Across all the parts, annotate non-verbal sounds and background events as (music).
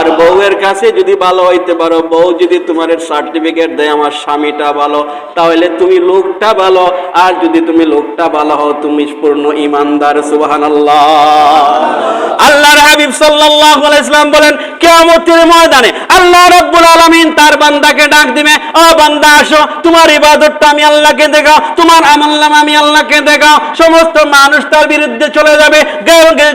আমার বউয়ের কাছে যদি ভালো হইতে পারো, বউ যদি তোমার সার্টিফিকেট দেয়, আমার স্বামীটা ভালো, তাহলে তুমি লোকটা ভালো। আর যদি তুমি লোকটা ভালো হও, তুমি পূর্ণ ইমানদার সুবহানাল্লাহ। আল্লাহর হাবিব সাল্লাল্লাহু ইসলাম বলেন, কিয়ামতের ময়দানে আল্লাহ রাব্বুল আলামিন তার বান্দাকে ডাক দিবে, ও বান্দা, আসো, তোমার ইবাদতটা আমি আল্লাহকে দেখাও, তোমার আমলনামা আমি আল্লাহকে দেখাও। সমস্ত মানুষ তার বিরুদ্ধে চলে যাবে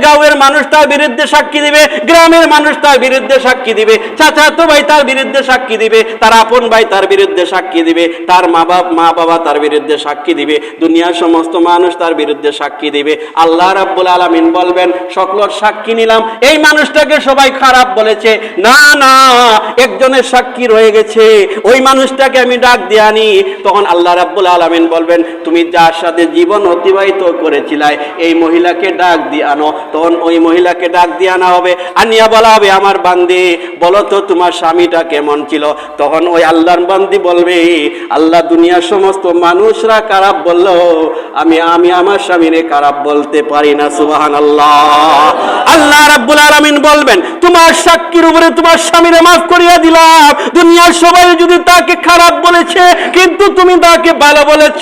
গাঁয়ের মানুষ তার বিরুদ্ধে সাক্ষী দিবে, গ্রামের মানুষ তার বিরুদ্ধে সাক্ষী দিবে। চাচাতো ভাই তার বিরুদ্ধে সাক্ষী দিবে। তার আপন ভাই তার বিরুদ্ধে সাক্ষী দিবে। তার মা বাপ, মা বাবা তার বিরুদ্ধে সাক্ষী দিবে। দুনিয়ার সমস্ত মানুষ তার বিরুদ্ধে সাক্ষী দিবে। আল্লাহ রাব্বুল আলামিন বলবেন, সকলের সাক্ষী নিলাম। এই মানুষটাকে সবাই খারাপ বলেছে। না না, একজনের সাক্ষী রয়ে গেছে। ওই মানুষটাকে আমি ডাক দিয়ে তখন আল্লাহ রাব্বুল আলামিন বলবেন, তুমি যার সাথে জীবন অতিবাহিত করেছিলে এই মহিলাকে ডাক দিয়ে আনো। তখন ওই মহিলাকে ডাক দিয়ে আনা হবে। আনিয়া বলা হবে, আমার বান্দি বলো তো তোমার স্বামীটা কেমন ছিল? তখন ওই আল্লাহর বান্দি বলবে, আল্লাহ দুনিয়ার সমস্ত মানুষরা খারাপ বলল, আমি আমি আমার স্বামীরে খারাপ বলতে পারি না সুবাহান আল্লাহ আল্লাহ রাব্বুল আলামিন বলবেন, তোমার সাক্ষীর উপরে তোমার স্বামীরে মাফ করিয়া দিলাম। দুনিয়ার সবাই যদি তাকে খারাপ বলেছে, কিন্তু তুমি তাকে ভালো বলেছ।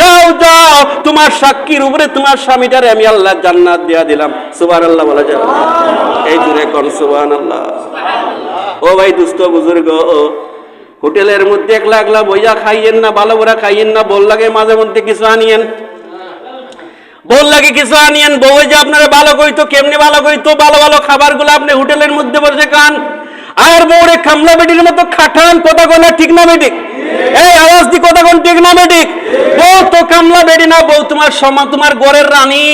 যাও যাও, তোমার সাক্ষীর উপরে তোমার স্বামীটারে আমি আল্লাহ জান্নাত দিয়া দিলাম। সুবহানাল্লাহ বলা যাবে এই জুড়ে কোন, সুবহানাল্লাহ। ও ভাই দুস্থ বুজুর্গ, হোটেলের মধ্যে একলা একলা বইয়া খাইয়েন না, ভালো করে খাইয়েন না বল লাগে মাঝে মধ্যে কিছু আনিয়েন। বল লাগে কিছু আনিয়েন, বউ যে আপনারা ভালো কইতো, কেমনি ভালো কইতো, ভালো ভালো খাবারগুলো আপনি হোটেলের মধ্যে বসে খান। আর বউরে খামলা বেটির মতো খাটান, কথা কোনা ঠিক না বেটিক এই আওয়াজ দি, কথা কোন, ঠিক না বেটিক বউ তো কামলা বেটি না, বউ তোমার সমা তোমার গড়ের রানী।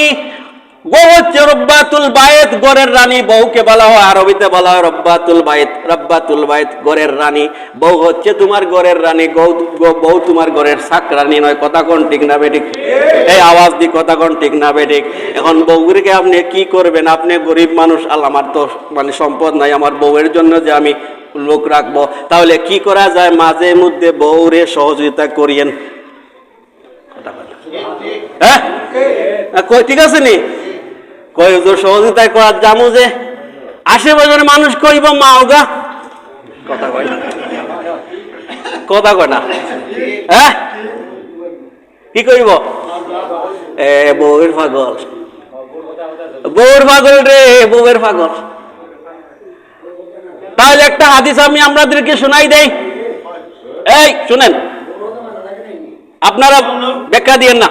বউ হচ্ছে রব্বাতুল বায়েত রানী বউকে বলা হয় আরবিতে বলা হয় রব্বাতুল বায়েত রব্বাতুল বায়েত রানী। বউ হচ্ছে তোমার রানী বউ তোমার রানী নয়। কথা কোন এই আওয়াজ কথা কোন এখন আপনি কি করবেন? আপনি গরিব মানুষ আল আমার তো মানে সম্পদ নাই আমার বউয়ের জন্য যে আমি লোক রাখব। তাহলে কি করা যায়? মাঝে মধ্যে বউরে সহযোগিতা করিয়েন। হ্যাঁ? হ্যাঁ, ঠিক আছে নি? তো সহযোগিতা করার জামু যে? আশেপাশের মানুষ কইব মাওগা কথা কয় কথা কয় না। হ্যাঁ? কি কইব? এ, বউয়ের পাগল। বউয়ের পাগল রে, বউয়ের পাগল। তাহলে একটা হাদিস আমি আপনাদেরকে শোনাই দেই। এই, শুনেন। আপনারা ব্যাখ্যা দিয়েন না।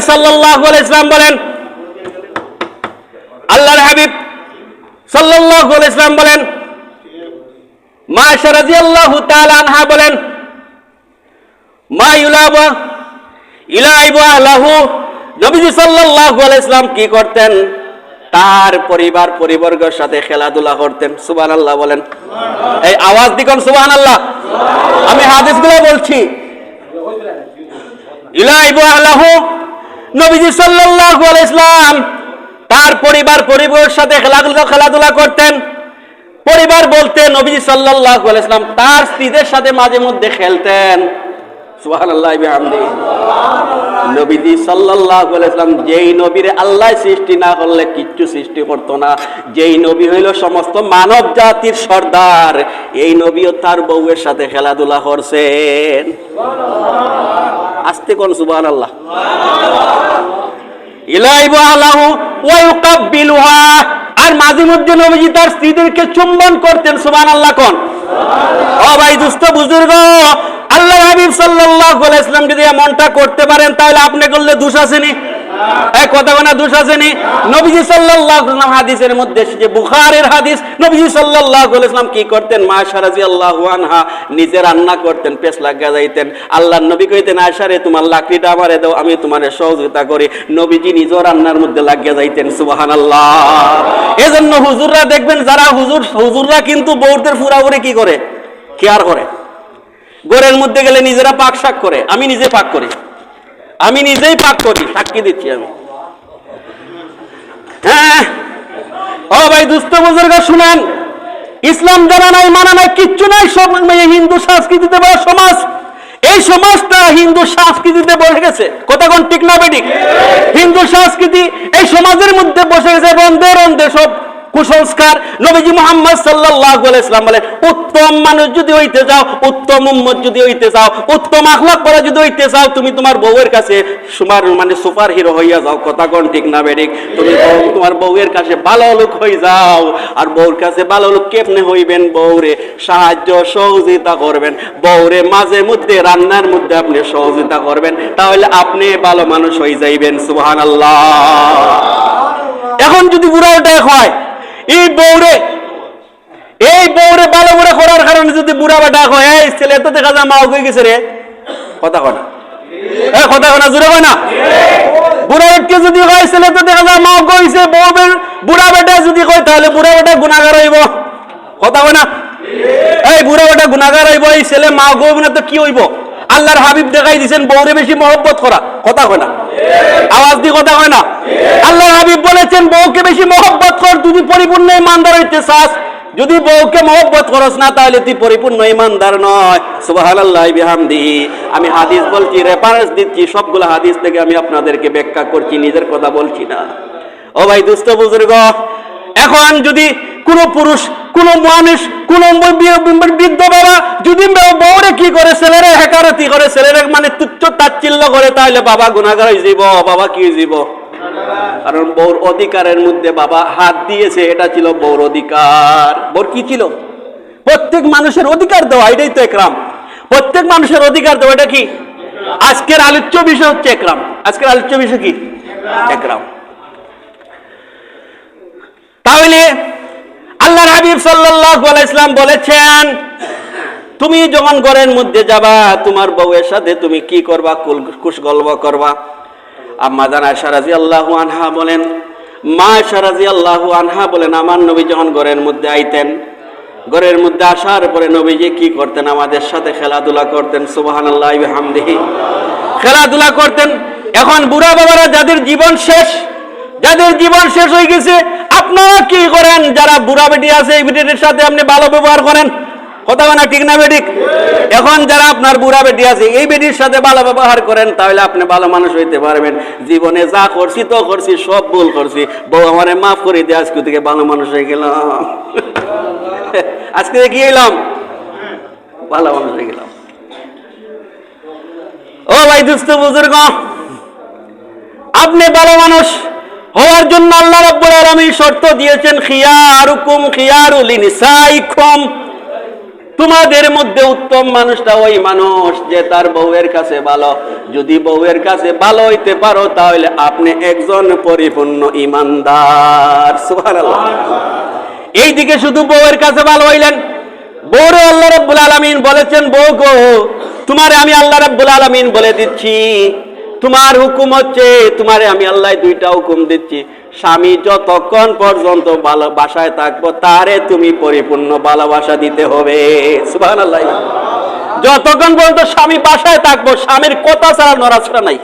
হাবিব আলাইহি ইসলাম বলেন, আল্লাহর হাবিব আলাইহি ইসলাম বলেন মা তাআলা আনহা বলেন, মা ইউলাবা ইলাইবু আলাহু নবীজি আলাইহি ইসলাম কি করতেন? তার পরিবার পরিবর্গের সাথে খেলাধুলা করতেন। সুবহানাল্লাহ বলেন। এই আওয়াজ দিকন সুবহানাল্লাহ? আমি হাদিসগুলো বলছি। ইলাইবু আলাহু নবীজি সাল্লাল্লাহু আলাইহি ইসলাম তার পরিবার, পরিবারের সাথে খেলাধুলা খেলাধুলা করতেন। পরিবার বলতে নবীজি সাল্লাল্লাহু আলাইহি ইসলাম তার স্ত্রীদের সাথে মাঝে মধ্যে খেলতেন। সুবহানাল্লাহ বিহামদি। নবীজি সাল্লাল্লাহু আলাইহি ইসলাম যেই নবীরে আল্লাহ সৃষ্টি না করলে কিচ্ছু সৃষ্টি করতো না। যেই নবী হইল সমস্ত মানব জাতির সর্দার। এই নবীও তার বউয়ের সাথে খেলাধুলা করছেন। আস্তে কোন ইলাইবু আলাহু ওয়া ইউকাব্বিলুহা। আর মাঝে মধ্যে নবীজি তার স্ত্রীদেরকে চুম্বন করতেন সুবান আল্লাহ কোন? ও ভাই দুস্থ বুজুর্গ আল্লাহ হাবিব সাল্লাল্লাহু আলাইহি যদি এমনটা করতে পারেন, তাহলে আপনি করলে দোষ আসেনি এই কথা কোনা দোষ আসেনি নবীজি সাল্লাল্লাহু হাদিসের মধ্যে বুখারীর হাদিস। নবীজি কি করতেন? মা আনহা নিজে রান্না করতেন লাগা যাইতেন। নবী কইতেন, আয়েশা রে, তোমার লাকড়িটা দাও, আমি তোমারে সহযোগিতা করি। নবীজি নিজেও রান্নার মধ্যে যাইতেন এজন্য হুজুররা দেখবেন, যারা হুজুর, হুজুররা কিন্তু বউদের ফুরাফুরি কি করে? কেয়ার করে? গোরের মধ্যে গেলে নিজেরা পাক শাক করে, আমি নিজে পাক করি। আমি নিজেই পাক করি সাক্ষী দিচ্ছি আমি। হ্যাঁ? ও ভাই দুস্থ বুজুর্গ শুনেন। ইসলাম জানা নাই মানা নাই কিচ্ছু নাই সব হিন্দু সংস্কৃতিতে বড় সমাজ। এই সমাজটা হিন্দু সংস্কৃতিতে বসে গেছে। কথা কোন ঠিক না বেঠিক হিন্দু সংস্কৃতি এই সমাজের মধ্যে বসে গেছে রন্ধে রন্ধে সব কুসংস্কার নবীজি মোহাম্মদ আলাইহি ইসলাম বলেন উত্তম মানুষ যদি হইতে চাও, উত্তম উম্মত যদি হইতে চাও, উত্তম আখলাক করা যদি হইতে চাও, তুমি তোমার বউয়ের কাছে সুমার মানে সুপার হিরো হইয়া যাও। কথা কোন ঠিক না বেরিক তুমি তোমার বউয়ের কাছে ভালো লোক হয়ে যাও। আর বউর কাছে ভালো লোক কেমনে হইবেন বউরে? সাহায্য, সহযোগিতা করবেন। বউরে মাঝে মধ্যে, রান্নার মধ্যে আপনি সহযোগিতা করবেন। তাহলে আপনি ভালো মানুষ হয়ে যাইবেন সুহান আল্লাহ এখন যদি বুড়া ওটা হয় এই বউরে এই বউরে ভালো করে করার কারণে যদি বুড়া বেটা হয়, এই ছেলে তো দেখা যায় মা হয়ে গেছে রে? কথা কয় না। এ কথা কয় না জুড়ে কয় না? বুড়া বেটকে যদি কয় ছেলে তো দেখা যায় মা কইছে, বউ বুড়া বেটা যদি কয়, তাহলে বুড়া বেটা গুণাগার হইব। কথা কয় না? এই বুড়া বেটা গুণাগার হইব, এই ছেলে মা গইব না, তো কি হইব? আল্লাহর হাবিব দেখাই দিছেন, বউরে বেশি মহব্বত করা। কথা কয় না? আওয়াজ দিয়ে কথা হয় না? আল্লাহর হাবিব বলেছেন, বউকে বেশি মহব্বত কর, যদি পরিপূর্ণ ইমানদার হইতে চাস। যদি বউকে মহব্বত করস না, তাহলে তুই পরিপূর্ণ ইমানদার নয়। সুবহানাল্লাহ বিহামদি। আমি হাদিস বলছি রেফারেন্স দিচ্ছি, সবগুলো হাদিস থেকে আমি আপনাদেরকে ব্যাখ্যা করছি, নিজের কথা বলছি না। ও ভাই, দুস্থ বুজুর্গ, এখন যদি কোন পুরুষ, কোন মানুষ, কোন বৃদ্ধ বাবা যদি বউরে কি করে হেকারতি করে? ছেলেরে মানে তুচ্ছ তাচ্ছিল্য করে তাহলে বাবা গুণাগার হয়ে যাব বাবা কি যাব কারণ বউর অধিকারের মধ্যে বাবা হাত দিয়েছে, এটা ছিল বউর অধিকার। বউর কি ছিল? প্রত্যেক মানুষের অধিকার দেওয়া, এটাই তো একরাম। প্রত্যেক মানুষের অধিকার দেওয়া, এটা কি? আজকের আলোচ্য বিষয় হচ্ছে একরাম। আজকের আলোচ্য বিষয় কি? একরাম। তাহলে আল্লাহর হাবিব আলাইহি ইসলাম বলেছেন তুমি যখন ঘরের মধ্যে যাবা, তোমার বউয়ের সাথে তুমি কি করবা কুশ গল্প করবা? আম্মা জানা সারাজি রাদিয়াল্লাহু আনহা বলেন, মা আয়সা রাদিয়াল্লাহু আনহা বলেন, আমার নবী যখন ঘরের মধ্যে আইতেন, ঘরের মধ্যে আসার পরে নবীজি কি করতেন? আমাদের সাথে খেলাধুলা করতেন, সুবহানাল্লাহ বিহামদিহি। খেলাধুলা করতেন। এখন বুড়া বাবারা, যাদের জীবন শেষ, যাদের জীবন শেষ হয়ে গেছে, আপনারা কি করেন? যারা বুড়া বেটি আছে, এই বেটির সাথে আপনি ভালো ব্যবহার করেন। কথা না, ঠিক না বেটিক এখন যারা আপনার বুড়া বেটি আছে, এই বেটির সাথে ভালো ব্যবহার করেন, তাহলে আপনি ভালো মানুষ হইতে পারবেন। জীবনে যা করছি, তো করছি, সব ভুল করছি। বউ আমারে মাফ করে দিয়ে আজকে থেকে ভালো মানুষ হয়ে গেলাম। (laughs) আজকে কি এলাম ভালো মানুষ হয়ে গেলাম। ও ভাই, দুস্থ বুজুর্গ, আপনি ভালো মানুষ হওয়ার জন্য আল্লাহ রাব্বুল আলামিন শর্ত দিয়েছেন, খিয়ারুকুম খিয়ারুল নিসাইকুম। তোমাদের মধ্যে উত্তম মানুষটা ওই মানুষ যে তার বউয়ের কাছে ভালো। যদি বউয়ের কাছে ভালো হইতে পারো, তাহলে আপনি একজন পরিপূর্ণ ইমানদার। সুবহানাল্লাহ। এইদিকে শুধু বউয়ের কাছে ভালো হইলেন। বউরে আল্লাহ রাব্বুল আলামিন বলেছেন, বউ গো, তোমারে আমি আল্লাহ রাব্বুল আলামিন বলে দিচ্ছি। তোমার হুকুম হচ্ছে, তোমারে আমি আল্লাহ দুইটা হুকুম দিচ্ছি। স্বামী যতক্ষণ পর্যন্ত ভালোবাসায় থাকব, তারে তুমি পরিপূর্ণ ভালোবাসা দিতে হবে। সুবহানাল্লাহ। যতক্ষণ পর্যন্ত স্বামী বাসায় থাকব, স্বামীর কথা ছাড়া নড়াছড়া নাই।